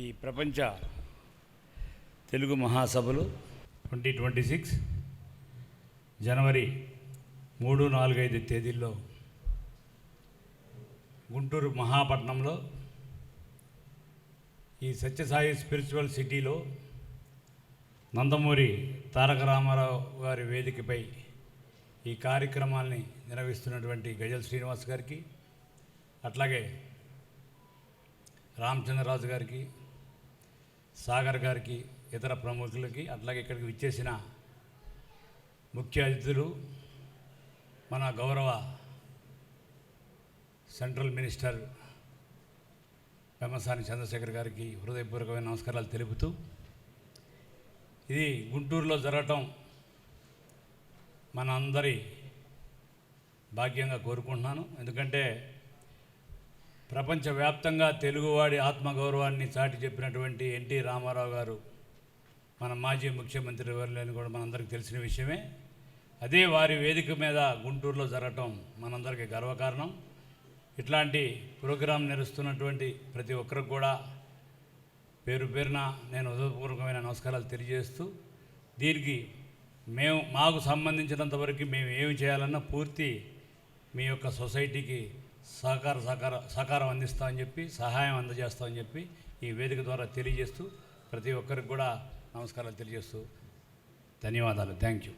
ఈ ప్రపంచ తెలుగు మహాసభలు ట్వంటీ ట్వంటీ సిక్స్ జనవరి మూడు నాలుగు ఐదు తేదీల్లో గుంటూరు మహాపట్నంలో ఈ సత్యసాయి స్పిరిచువల్ సిటీలో నందమూరి తారక రామారావు గారి వేదికపై ఈ కార్యక్రమాల్ని నిర్వహిస్తున్నటువంటి గజల్ శ్రీనివాస్ గారికి అట్లాగే రామచంద్రరాజు గారికి సాగర్ గారికి ఇతర ప్రముఖులకి అట్లాగే ఇక్కడికి విచ్చేసిన ముఖ్య అతిథులు మన గౌరవ సెంట్రల్ మినిస్టర్ పెమ్మసాని చంద్రశేఖర్ గారికి హృదయపూర్వకమైన నమస్కారాలు తెలుపుతూ ఇది గుంటూరులో జరగటం మన అందరి భాగ్యంగా కోరుకుంటున్నాను. ఎందుకంటే ప్రపంచవ్యాప్తంగా తెలుగువాడి ఆత్మగౌరవాన్ని చాటి చెప్పినటువంటి ఎన్టీ రామారావు గారు మన మాజీ ముఖ్యమంత్రి వర్యులని కూడా మనందరికీ తెలిసిన విషయమే. అదే వారి వేదిక మీద గుంటూరులో జరగటం మనందరికీ గర్వకారణం. ఇట్లాంటి ప్రోగ్రాం నడుస్తున్నటువంటి ప్రతి ఒక్కరికి కూడా పేరు పేరున నేను హృదయపూర్వకమైన నమస్కారాలు తెలియజేస్తూ దీనికి మేము మాకు సంబంధించినంత వరకు మేము ఏమి చేయాలన్నా పూర్తి మీ యొక్క సొసైటీకి సహకార సహకార సహకారం అందిస్తామని చెప్పి సహాయం అందజేస్తామని చెప్పి ఈ వేదిక ద్వారా తెలియజేస్తూ ప్రతి ఒక్కరికి కూడా నమస్కారాలు తెలియజేస్తూ ధన్యవాదాలు. Thank you